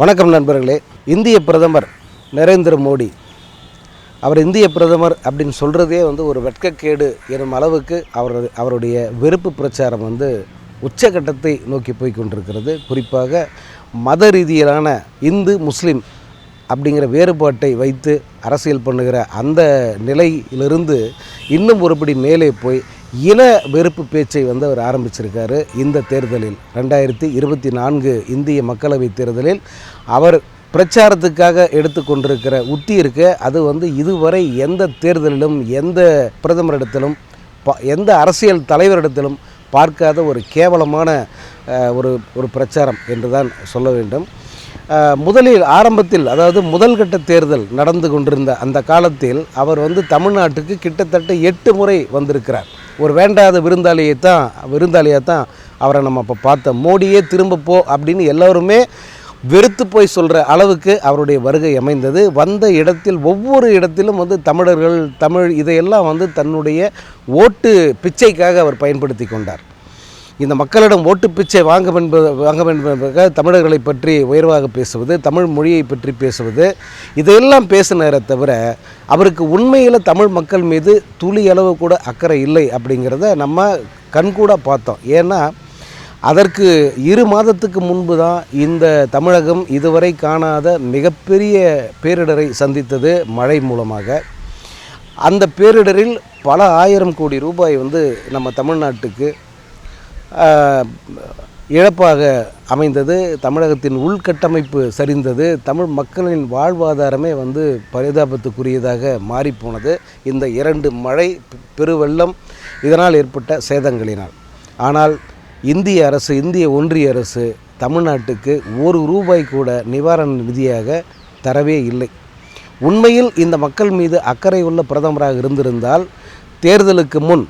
வணக்கம் நண்பர்களே. இந்திய பிரதமர் நரேந்திர மோடி. அவர் இந்திய பிரதமர் அப்படின்னு சொல்கிறதே வந்து ஒரு வெட்கக்கேடு எனும் அளவுக்கு அவர் அவருடைய வெறுப்பு பிரச்சாரம் வந்து உச்சகட்டத்தை நோக்கி போய் கொண்டிருக்கிறது. குறிப்பாக மத ரீதியிலான இந்து முஸ்லீம் அப்படிங்கிற வேறுபாட்டை வைத்து அரசியல் பண்ணுகிற அந்த நிலையிலிருந்து இன்னும் ஒருபடி மேலே போய் இன வெறுப்பு பேச்சை வந்து அவர் ஆரம்பிச்சிருக்காரு இந்த தேர்தலில். ரெண்டாயிரத்தி இருபத்தி நான்கு இந்திய மக்களவைத் தேர்தலில் அவர் பிரச்சாரத்துக்காக எடுத்துக்கொண்டிருக்கிற உத்தி இருக்கு. அது வந்து இதுவரை எந்த தேர்தலிலும் எந்த பிரதமரிடத்திலும் எந்த அரசியல் தலைவரிடத்திலும் பார்க்காத ஒரு கேவலமான ஒரு ஒரு பிரச்சாரம் என்று தான் சொல்ல வேண்டும். முதலில் ஆரம்பத்தில் அதாவது முதல் கட்ட தேர்தல் நடந்து கொண்டிருந்த அந்த காலத்தில் அவர் வந்து தமிழ்நாட்டுக்கு கிட்டத்தட்ட எட்டு முறை வந்திருக்கிறார். ஒரு வேண்டாத விருந்தாளியை தான் விருந்தாளியாக தான் அவரை நம்ம அப்போ பார்த்தோம் மோடியே திரும்ப போ அப்படின்னு எல்லோருமே வெறுத்து போய் சொல்கிற அளவுக்கு அவருடைய வருகை அமைந்தது. வந்த இடத்தில் ஒவ்வொரு இடத்திலும் வந்து தமிழர்கள் தமிழ் இதையெல்லாம் வந்து தன்னுடைய ஓட்டு பிச்சைக்காக அவர் பயன்படுத்தி கொண்டார். இந்த மக்களிடம் ஓட்டு பிச்சை வாங்க என்பது வாங்க என்பதற்காக தமிழர்களை பற்றி உயர்வாக பேசுவது தமிழ் மொழியை பற்றி பேசுவது இதையெல்லாம் பேசினாரே தவிர அவருக்கு உண்மையில் தமிழ் மக்கள் மீது துளி அளவு கூட அக்கறை இல்லை அப்படிங்கிறத நம்ம கண்கூட பார்த்தோம். ஏன்னா அதற்கு இரு மாதத்துக்கு முன்பு தான் இந்த தமிழகம் இதுவரை காணாத மிகப்பெரிய பேரிடரை சந்தித்தது மழை மூலமாக. அந்த பேரிடரில் பல ஆயிரம் கோடி ரூபாய் வந்து நம்ம தமிழ்நாட்டுக்கு இழப்பாக அமைந்தது. தமிழகத்தின் உள்கட்டமைப்பு சரிந்தது. தமிழ் மக்களின் வாழ்வாதாரமே வந்து பரிதாபத்துக்குரியதாக மாறிப்போனது. இந்த இரண்டு மழை பெருவெள்ளம் இதனால் ஏற்பட்ட சேதங்களினால். ஆனால் இந்திய அரசு இந்திய ஒன்றிய அரசு தமிழ்நாட்டுக்கு ஒரு ரூபாய் கூட நிவாரண நிதியாக தரவே இல்லை. உண்மையில் இந்த மக்கள் மீது அக்கறை உள்ள பிரதமராக இருந்திருந்தால் தேர்தலுக்கு முன்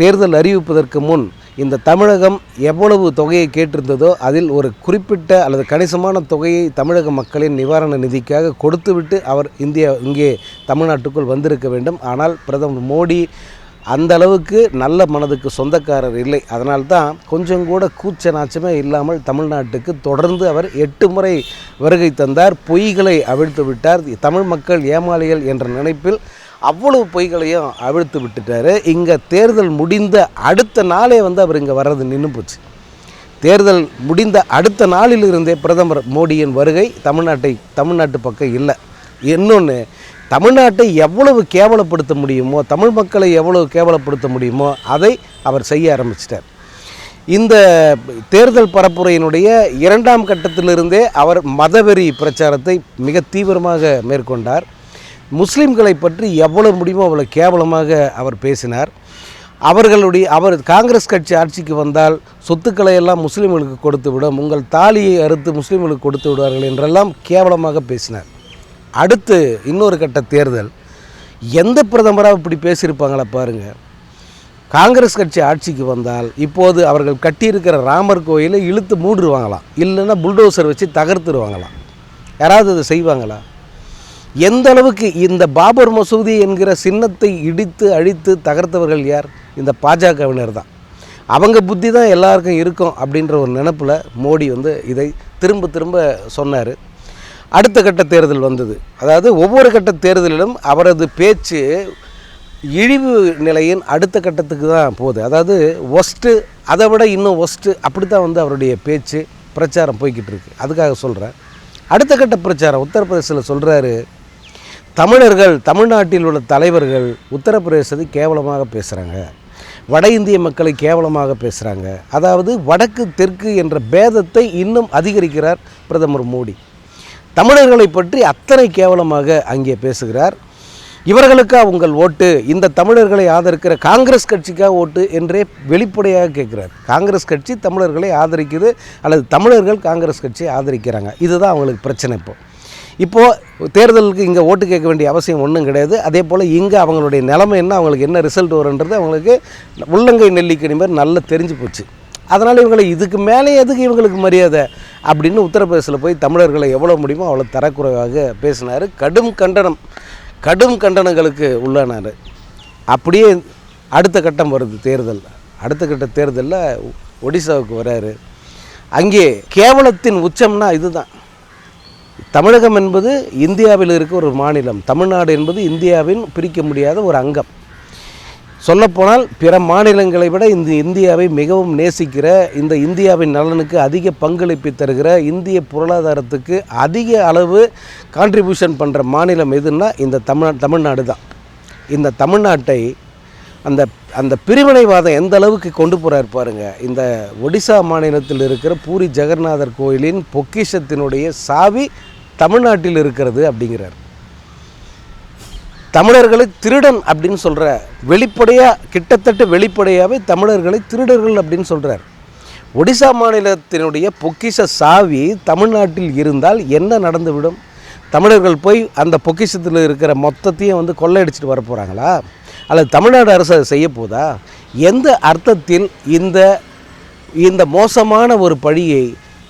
தேர்தல் அறிவிப்பதற்கு முன் இந்த தமிழகம் எவ்வளவு தொகையை கேட்டிருந்ததோ அதில் ஒரு குறிப்பிட்ட அல்லது கணிசமான தொகையை தமிழக மக்களின் நிவாரண நிதிக்காக கொடுத்துவிட்டு அவர் இந்தியா இங்கே தமிழ்நாட்டுக்குள் வந்திருக்க வேண்டும். ஆனால் பிரதமர் மோடி அந்த அளவுக்கு நல்ல மனதுக்கு சொந்தக்காரர் இல்லை. அதனால்தான் கொஞ்சம் கூட கூச்ச நாச்சமே இல்லாமல் தமிழ்நாட்டுக்கு தொடர்ந்து அவர் எட்டு முறை வருகை தந்தார். பொய்களை அவிழ்த்து விட்டார். தமிழ் மக்கள் ஏமாளிகள் என்ற நினைப்பில் அவ்வளவு பொய்களையும் அவிழ்த்து விட்டுட்டாரு. இங்கே தேர்தல் முடிந்த அடுத்த நாளே வந்து அவர் இங்கே வர்றது நின்று போச்சு. தேர்தல் முடிந்த அடுத்த நாளிலிருந்தே பிரதமர் மோடியின் வருகை தமிழ்நாட்டை தமிழ்நாட்டு பக்கம் இல்லை. இன்னொன்று தமிழ்நாட்டை எவ்வளவு கேவலப்படுத்த முடியுமோ தமிழ் மக்களை எவ்வளவு கேவலப்படுத்த முடியுமோ அதை அவர் செய்ய ஆரம்பிச்சிட்டார். இந்த தேர்தல் பரப்புரையினுடைய இரண்டாம் கட்டத்திலிருந்தே அவர் மதவெறி பிரச்சாரத்தை மிக தீவிரமாக மேற்கொண்டார். முஸ்லீம்களை பற்றி எவ்வளவு முடியுமோ அவ்வளோ கேவலமாக அவர் பேசினார். அவர்களுடைய அவர் காங்கிரஸ் கட்சி ஆட்சிக்கு வந்தால் சொத்துக்களை எல்லாம் முஸ்லீம்களுக்கு கொடுத்து விடும் உங்கள் தாலியை அறுத்து முஸ்லீம்களுக்கு கொடுத்து விடுவார்கள் என்றெல்லாம் கேவலமாக பேசினார். அடுத்து இன்னொரு கட்ட தேர்தல். எந்த பிரதமராக இப்படி பேசியிருப்பாங்களா பாருங்கள் காங்கிரஸ் கட்சி ஆட்சிக்கு வந்தால் இப்போது அவர்கள் கட்டியிருக்கிற ராமர் கோயிலை இழுத்து மூடிடுவாங்களாம் இல்லைன்னா புல்டோசர் வச்சு தகர்த்துருவாங்களாம். யாராவது அதை செய்வாங்களா? எந்த அளவுக்கு இந்த பாபர் மசூதி என்கிற சின்னத்தை இடித்து அழித்து தகர்த்தவர்கள் யார்? இந்த பாஜகவினர் தான். அவங்க புத்தி தான் எல்லாருக்கும் இருக்கும் அப்படின்ற ஒரு நினப்பில் மோடி வந்து இதை திரும்ப திரும்ப சொன்னார். அடுத்த கட்ட தேர்தல் வந்தது. அதாவது ஒவ்வொரு கட்ட தேர்தலிலும் அவரது பேச்சு இழிவு நிலையின் அடுத்த கட்டத்துக்கு தான் போகுது. அதாவது ஒஸ்ட்டு அதை விட இன்னும் ஒஸ்ட்டு அப்படி தான் வந்து அவருடைய பேச்சு பிரச்சாரம் போய்கிட்டு இருக்கு. அதுக்காக சொல்கிறேன் அடுத்த கட்ட பிரச்சாரம் உத்தரப்பிரதேசத்தில் சொல்கிறாரு தமிழர்கள் தமிழ்நாட்டில் உள்ள தலைவர்கள் உத்தரப்பிரதேசத்தை கேவலமாக பேசுகிறாங்க வட இந்திய மக்களை கேவலமாக பேசுகிறாங்க அதாவது வடக்கு தெற்கு என்ற பேதத்தை இன்னும் அதிகரிக்கிறார் பிரதமர் மோடி. தமிழர்களை பற்றி அத்தனை கேவலமாக அங்கே பேசுகிறார். இவர்களுக்கா உங்கள் ஓட்டு? இந்த தமிழர்களை ஆதரிக்கிற காங்கிரஸ் கட்சிக்கா ஓட்டு? என்றே வெளிப்படையாக கேட்குறார். காங்கிரஸ் கட்சி தமிழர்களை ஆதரிக்குது அல்லது தமிழர்கள் காங்கிரஸ் கட்சியை ஆதரிக்கிறாங்க. இதுதான் அவங்களுக்கு பிரச்சனை இப்போ. இப்போது தேர்தலுக்கு இங்கே ஓட்டு கேட்க வேண்டிய அவசியம் ஒன்றும் கிடையாது. அதே போல் இங்கே அவங்களுடைய நிலைமை என்ன அவங்களுக்கு என்ன ரிசல்ட் வரும்ன்றது அவங்களுக்கு உள்ளங்கை நெல்லிக்கணி மாதிரி நல்லா தெரிஞ்சு போச்சு. அதனால் இவங்களை இதுக்கு மேலே எதுக்கு இவங்களுக்கு மரியாதை அப்படின்னு உத்தரப்பிரதேசில் போய் தமிழர்களை எவ்வளோ முடியுமோ அவ்வளோ தரக்குறைவாக பேசினார். கடும் கண்டனம் கடும் கண்டனங்களுக்கு உள்ளானார். அப்படியே அடுத்த கட்டம் வருது தேர்தல். அடுத்த கட்ட தேர்தலில் ஒடிசாவுக்கு வராரு. அங்கே கேவலத்தின் உச்சம்னா இதுதான். தமிழகம் என்பது இந்தியாவில் இருக்க ஒரு மாநிலம். தமிழ்நாடு என்பது இந்தியாவின் பிரிக்க முடியாத ஒரு அங்கம். சொல்லப்போனால் பிற மாநிலங்களை விட இந்த இந்தியாவை மிகவும் நேசிக்கிற இந்த இந்தியாவின் நலனுக்கு அதிக பங்களிப்பு தருகிற இந்திய பொருளாதாரத்துக்கு அதிக அளவு கான்ட்ரிபியூஷன் பண்ணுற மாநிலம் எதுன்னா இந்த தமிழ் தமிழ்நாடு தான். இந்த தமிழ்நாட்டை அந்த அந்த பிரிவினைவாதம் எந்த அளவுக்கு கொண்டு போகிறார் பாருங்க. இந்த ஒடிசா மாநிலத்தில் இருக்கிற பூரி ஜெகநாதர் கோயிலின் பொக்கிஷத்தினுடைய சாவி தமிழ்நாட்டில் இருக்கிறது அப்படிங்கிறார். தமிழர்களை திருடன் அப்படின்னு சொல்கிற வெளிப்படையாக கிட்டத்தட்ட வெளிப்படையாகவே தமிழர்களை திருடர்கள் அப்படின்னு சொல்கிறார் ஒடிசா மாநிலத்தினுடைய பொக்கிஷ சாவி தமிழ்நாட்டில் இருந்தால் என்ன நடந்துவிடும்? தமிழர்கள் போய் அந்த பொக்கிஷத்தில் இருக்கிற மொத்தத்தையும் வந்து கொள்ளையடிச்சிட்டு வர போகிறாங்களா அல்லது தமிழ்நாடு அரசு அதை செய்ய போதா? எந்த அர்த்தத்தில் இந்த இந்த மோசமான ஒரு பழியை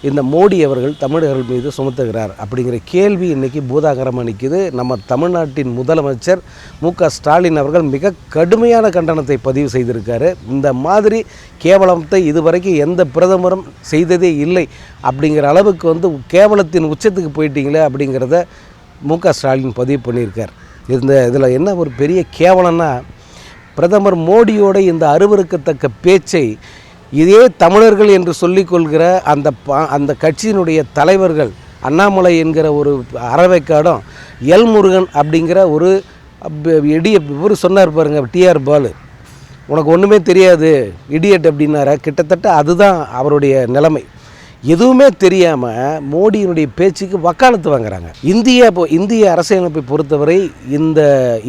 இந்த மோடி அவர்கள் தமிழர்கள் மீது சுமத்துகிறார் அப்படிங்கிற கேள்வி இன்றைக்கி பூதாகரமாக நிற்கிது நம்ம தமிழ்நாட்டின் முதலமைச்சர் மு க ஸ்டாலின் அவர்கள் மிக கடுமையான கண்டனத்தை பதிவு செய்திருக்காரு. இந்த மாதிரி கேவலத்தை இதுவரைக்கும் எந்த பிரதமரும் செய்ததே இல்லை அப்படிங்கிற அளவுக்கு வந்து கேவலத்தின் உச்சத்துக்கு போயிட்டீங்களே அப்படிங்கிறத மு க ஸ்டாலின் பதிவு பண்ணியிருக்கார். இந்த இதில் என்ன ஒரு பெரிய கேவலம்னா பிரதமர் மோடியோட இந்த அருவருக்கத்தக்க பேச்சை இதே தமிழர்கள் என்று சொல்லிக்கொள்கிற அந்த பா அந்த கட்சியினுடைய தலைவர்கள் அண்ணாமலை என்கிற ஒரு அறவைக்காடும் எல் முருகன் அப்படிங்கிற ஒரு இடிய இவர் சொன்னார் பாருங்க டிஆர் பாலு. உனக்கு ஒன்றுமே தெரியாது இடியட் அப்படின்னார. கிட்டத்தட்ட அதுதான் அவருடைய நிலைமை. எதுவுமே தெரியாமல் மோடியினுடைய பேச்சுக்கு வக்காலத்து வாங்குறாங்க. இந்தியா இப்போ இந்திய அரசியலமைப்பை பொறுத்தவரை இந்த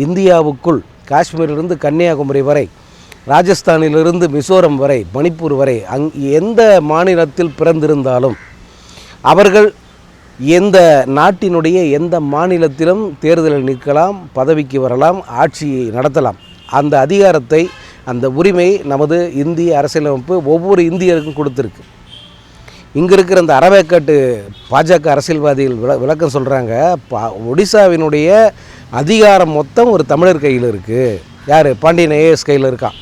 இந்தியாவுக்குள் காஷ்மீரிலிருந்து கன்னியாகுமரி வரை ராஜஸ்தானிலிருந்து மிசோரம் வரை மணிப்பூர் வரை அங் எந்த மாநிலத்தில் பிறந்திருந்தாலும் அவர்கள் எந்த நாட்டினுடைய எந்த மாநிலத்திலும் தேர்தலில் நிற்கலாம் பதவிக்கு வரலாம் ஆட்சியை நடத்தலாம். அந்த அதிகாரத்தை அந்த உரிமை நமது இந்திய அரசியலமைப்பு ஒவ்வொரு இந்தியருக்கும் கொடுத்துருக்கு. இங்கே இருக்கிற அந்த அறவேக்காட்டு பாஜக அரசியல்வாதிகள் விள விளக்கம் சொல்கிறாங்க பா ஒடிசாவினுடைய அதிகாரம் மொத்தம் ஒரு தமிழர் கையில் இருக்குது யார்? பாண்டியன் ஏஎஸ் கையில் இருக்கான்.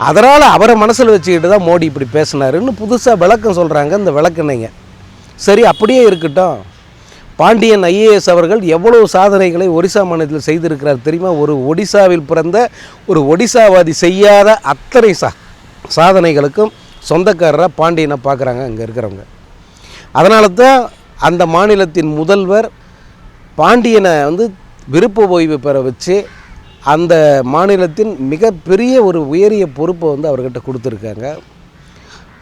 அதனால் அவரை மனசில் வச்சுக்கிட்டு தான் மோடி இப்படி பேசினாருன்னு புதுசாக விளக்கம் சொல்கிறாங்க இந்த விளக்குனைங்க சரி அப்படியே இருக்கட்டும். பாண்டியன் ஐஏஎஸ் அவர்கள் எவ்வளவு சாதனைகளை ஒடிசா மாநிலத்தில் செய்திருக்கிறார் தெரியுமா? ஒரு ஒடிசாவில் பிறந்த ஒரு ஒடிசாவாதி செய்யாத அத்தனை சா சாதனைகளுக்கும் சொந்தக்காரராக பாண்டியனை பார்க்குறாங்க அங்கே இருக்கிறவங்க. அதனால தான் அந்த மாநிலத்தின் முதல்வர் பாண்டியனை வந்து விருப்ப ஓய்வு பெற வச்சு அந்த மாநிலத்தின் மிகப்பெரிய ஒரு உயரிய பொறுப்பை வந்து அவர்கிட்ட கொடுத்துருக்காங்க.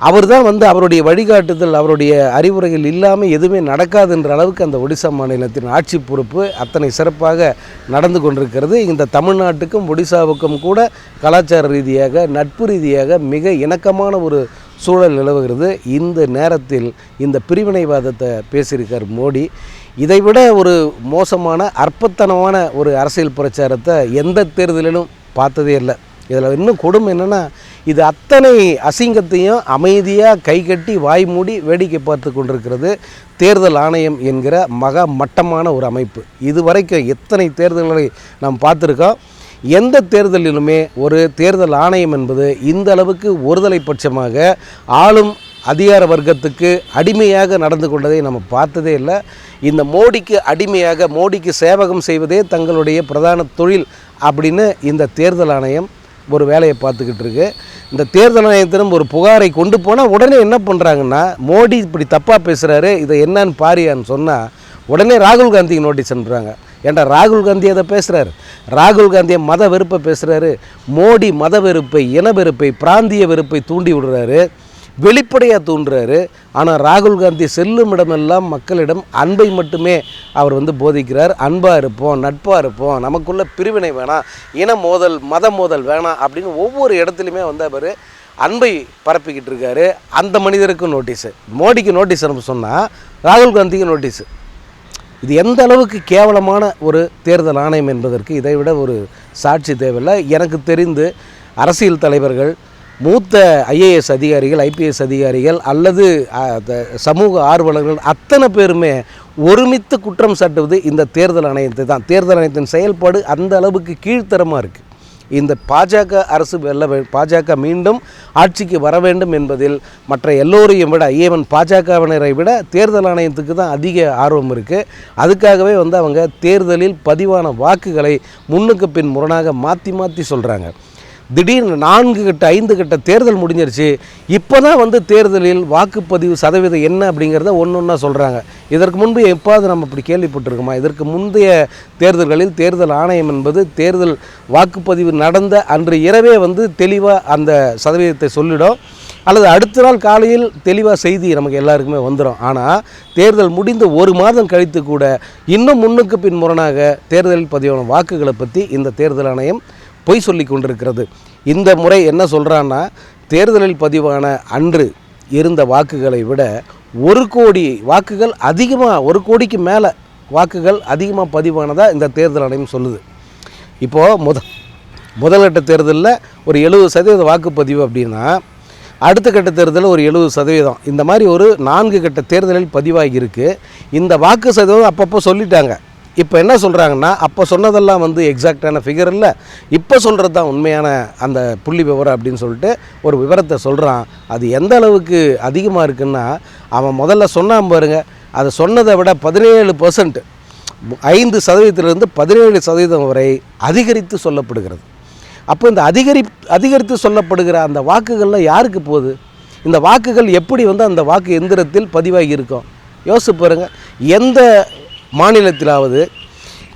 அவர் தான் வந்து அவருடைய வழிகாட்டுதல் அவருடைய அறிவுரைகள் இல்லாமல் எதுவுமே நடக்காதுன்ற அளவுக்கு அந்த ஒடிசா மாநிலத்தின் ஆட்சி பொறுப்பு அத்தனை சிறப்பாக நடந்து கொண்டிருக்கிறது. இந்த தமிழ்நாட்டுக்கும் ஒடிசாவுக்கும் கூட கலாச்சார ரீதியாக நட்பு ரீதியாக மிக இணக்கமான ஒரு சூழல் நிலவுகிறது. இந்த நேரத்தில் இந்த பிரிவினைவாதத்தை பேசியிருக்கார் மோடி. இதைவிட ஒரு மோசமான அற்பத்தனமான ஒரு அரசியல் பிரச்சாரத்தை எந்த தேர்தலிலும் பார்த்ததே இல்லை. இதில் இன்னும் கொடுமை என்னென்னா இது அத்தனை அசிங்கத்தையும் அமைதியாக கை கட்டி வாய் மூடி வேடிக்கை பார்த்து கொண்டிருக்கிறது தேர்தல் ஆணையம் என்கிற மக மட்டமான ஒரு அமைப்பு. இதுவரைக்கும் எத்தனை தேர்தல்களை நாம் பார்த்துருக்கோம்? எந்த தேர்தலிலுமே ஒரு தேர்தல் ஆணையம் என்பது இந்த அளவுக்கு ஒருதலை பட்சமாக ஆளும் அதிகார வர்க்கத்துக்கு அடிமையாக நடந்து கொண்டதை நம்ம பார்த்ததே இல்லை. இந்த மோடிக்கு அடிமையாக மோடிக்கு சேவகம் செய்வதே தங்களுடைய பிரதான தொழில் அப்படின்னு இந்த தேர்தல் ஆணையம் ஒரு வேலையை பார்த்துக்கிட்டு இருக்கு. இந்த தேர்தல் ஆணையத்திடம் ஒரு புகாரை கொண்டு போனால் உடனே என்ன பண்ணுறாங்கன்னா மோடி இப்படி தப்பாக பேசுகிறாரு இதை என்னன்னு பாரியான்னு சொன்னால் உடனே ராகுல் காந்திக்கு நோட்டீஸ் அனுப்புகிறாங்க ஏன்டா ராகுல் காந்தி அதை பேசுகிறாரு ராகுல் காந்தியை மத வெறுப்பை பேசுகிறாரு மோடி மத வெறுப்பை இன வெறுப்பை பிராந்திய வெறுப்பை தூண்டி விடுறாரு. வெளிப்படையாக தூண்டுறாரு ஆனால் ராகுல் காந்தி செல்லும் இடமெல்லாம் மக்களிடம் அன்பை மட்டுமே அவர் வந்து போதிக்கிறார். அன்பாக இருப்போம் நட்பாக இருப்போம் நமக்குள்ள பிரிவினை வேணாம் இன மோதல் மத மோதல் வேணாம் அப்படின்னு ஒவ்வொரு இடத்துலையுமே வந்து அவர் அன்பை பரப்பிக்கிட்டு இருக்காரு. அந்த மனிதருக்கும் நோட்டீஸு. மோடிக்கு நோட்டீஸ் அனுப்ப சொன்னால் ராகுல் காந்திக்கு நோட்டீஸு. இது எந்த அளவுக்கு கேவலமான ஒரு தேர்தல் ஆணையம் என்பதற்கு இதைவிட ஒரு சாட்சி தேவையில்லை. எனக்கு தெரிந்து அரசியல் தலைவர்கள் மூத்த ஐஏஎஸ் அதிகாரிகள் ஐபிஎஸ் அதிகாரிகள் அல்லது த- சமூக ஆர்வலர்கள் அத்தனை பேருமே ஒருமித்து குற்றம் சாட்டுவது இந்த தேர்தல் ஆணையத்தை தான். தேர்தல் ஆணையத்தின் செயல்பாடு அந்த அளவுக்கு கீழ்த்தரமாக இருக்குது இந்த பாஜக அரசு வெல்ல பாஜக மீண்டும் ஆட்சிக்கு வர வேண்டும் என்பதில் மற்ற எல்லோரையும் விட ஈவன் பாஜகவினரை விட தேர்தல் ஆணையத்துக்கு தான் அதிக ஆர்வம் இருக்குது அதுக்காகவே வந்து அவங்க தேர்தலில் பதிவான வாக்குகளை முன்னுக்கு பின் முரணாக மாற்றி மாற்றி சொல்கிறாங்க திடீர்னு நான்கு கட்ட ஐந்து கட்ட தேர்தல் முடிஞ்சிருச்சு. இப்போ தான் வந்து தேர்தலில் வாக்குப்பதிவு சதவீதம் என்ன அப்படிங்கிறத ஒன்று ஒன்றா சொல்கிறாங்க இதற்கு முன்பு எப்பாவது நம்ம இப்படி கேள்விப்பட்டிருக்கோமா? இதற்கு முந்தைய தேர்தல்களில் தேர்தல் ஆணையம் என்பது தேர்தல் வாக்குப்பதிவு நடந்த அன்று இரவே வந்து தெளிவாக அந்த சதவீதத்தை சொல்லிடும். அல்லது அடுத்த நாள் காலையில் தெளிவாக செய்தி நமக்கு எல்லாருக்குமே வந்துடும் ஆனால் தேர்தல் முடிந்த ஒரு மாதம் கழித்து கூட இன்னும் முன்னுக்கு பின் முரணாக தேர்தலில் பதிவான வாக்குகளை பற்றி இந்த தேர்தல் ஆணையம் பொய் சொல்லி கொண்டிருக்கிறது. இந்த முறை என்ன சொல்கிறான்னா தேர்தலில் பதிவான அன்று இருந்த வாக்குகளை விட ஒரு கோடி வாக்குகள் அதிகமாக ஒரு கோடிக்கு மேலே வாக்குகள் அதிகமாக பதிவானதாக இந்த தேர்தல் ஆணையம் சொல்லுது. இப்போது முத முதல்கட்ட தேர்தலில் ஒரு எழுபது சதவீத வாக்குப்பதிவு அப்படின்னா அடுத்த கட்ட தேர்தலில் ஒரு எழுபது சதவீதம். இந்த மாதிரி ஒரு நான்கு கட்ட தேர்தலில் பதிவாகி இருக்குது இந்த வாக்கு சதவீதம் அப்பப்போ சொல்லிட்டாங்க. இப்போ என்ன சொல்கிறாங்கன்னா அப்போ சொன்னதெல்லாம் வந்து எக்ஸாக்டான ஃபிகர் இல்லை. இப்போ சொல்கிறது தான் உண்மையான அந்த புள்ளி விவரம் அப்படின்னு சொல்லிட்டு ஒரு விவரத்தை சொல்கிறான் அது எந்த அளவுக்கு அதிகமாக இருக்குன்னா அவன் முதல்ல சொன்னான் பாருங்க அதை சொன்னதை விட பதினேழு பர்சன்ட் ஐந்து சதவீதத்திலிருந்து பதினேழு சதவீதம் வரை அதிகரித்து சொல்லப்படுகிறது. அப்போ இந்த அதிகரி அதிகரித்து சொல்லப்படுகிற அந்த வாக்குகளில் யாருக்கு போகுது? இந்த வாக்குகள் எப்படி வந்து அந்த வாக்கு எந்திரத்தில் பதிவாகி இருக்கும்? யோசிச்சு பாருங்கள் எந்த மாநிலத்திலாவது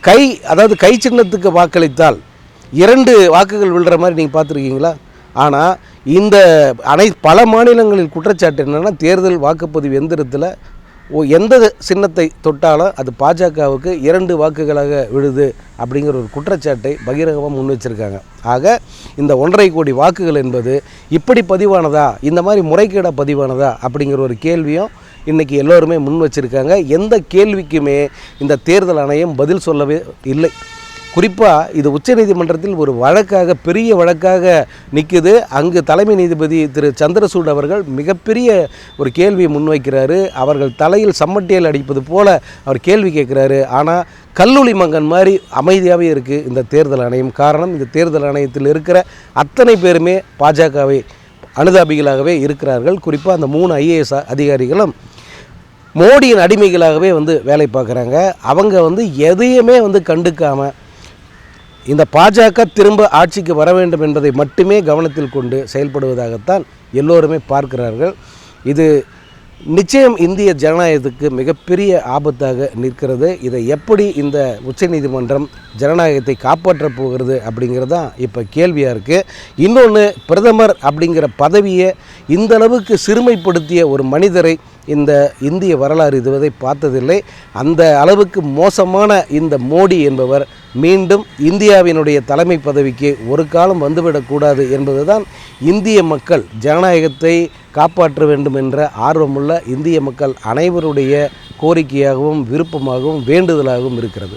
கை அதாவது கை சின்னத்துக்கு வாக்களித்தால் இரண்டு வாக்குகள் விழுற மாதிரி நீங்கள் பார்த்துருக்கீங்களா? ஆனால் இந்த அனை பல மாநிலங்களில் குற்றச்சாட்டு என்னென்னா தேர்தல் வாக்குப்பதிவு எந்திரத்தில் எந்த சின்னத்தை தொட்டாலும் அது பாஜகவுக்கு இரண்டு வாக்குகளாக விழுது அப்படிங்கிற ஒரு குற்றச்சாட்டை பகிரங்கமாக முன் வச்சிருக்காங்க. ஆக இந்த ஒன்றரை கோடி வாக்குகள் என்பது இப்படி பதிவானதா? இந்த மாதிரி முறைகேடாக பதிவானதா? அப்படிங்கிற ஒரு கேள்வியும் இன்றைக்கி எல்லோருமே முன் வச்சிருக்காங்க. எந்த கேள்விக்குமே இந்த தேர்தல் ஆணையம் பதில் சொல்லவே இல்லை. குறிப்பாக இது உச்சநீதிமன்றத்தில் ஒரு வழக்காக பெரிய வழக்காக நிற்குது அங்கு தலைமை நீதிபதி திரு சந்திரசூட் அவர்கள் மிகப்பெரிய ஒரு கேள்வியை முன்வைக்கிறாரு. அவர்கள் தலையில் சம்மட்டியல் அடிப்பது போல அவர் கேள்வி கேட்குறாரு. ஆனால் கல்லூலி மங்கன் மாதிரி அமைதியாகவே இருக்குது இந்த தேர்தல் ஆணையம். காரணம் இந்த தேர்தல் ஆணையத்தில் இருக்கிற அத்தனை பேருமே பாஜகவை அனுதாபிகளாகவே இருக்கிறார்கள். குறிப்பாக அந்த மூணு ஐஏஎஸ் அதிகாரிகளும் மோடியின் அடிமைகளாகவே வந்து வேலை பார்க்குறாங்க. அவங்க வந்து எதையுமே வந்து கண்டுக்காமல் இந்த பாஜக திரும்ப ஆட்சிக்கு வர வேண்டும் என்பதை மட்டுமே கவனத்தில் கொண்டு செயல்படுவதாகத்தான் எல்லோருமே பார்க்கிறார்கள். இது நிச்சயம் இந்திய ஜனநாயகத்துக்கு மிகப்பெரிய ஆபத்தாக நிற்கிறது. இதை எப்படி இந்த உச்சநீதிமன்றம் ஜனநாயகத்தை காப்பாற்றப் போகிறது அப்படிங்கிறது தான் இப்போ கேள்வியாக இருக்குது இன்னொன்று பிரதமர் அப்படிங்கிற பதவியை இந்தளவுக்கு சிறுமைப்படுத்திய ஒரு மனிதரை இந்த இந்திய வரலாறு இதுவரை பார்த்ததில்லை. அந்த அளவுக்கு மோசமான இந்த மோடி என்பவர் மீண்டும் இந்தியாவினுடைய தலைமை பதவிக்கு ஒரு காலம் வந்துவிடக்கூடாது என்பதுதான் இந்திய மக்கள் ஜனநாயகத்தை காப்பாற்ற வேண்டும் என்ற ஆர்வமுள்ள இந்திய மக்கள் அனைவருடைய கோரிக்கையாகவும் விருப்பமாகவும் வேண்டுதலாகவும் இருக்கிறது.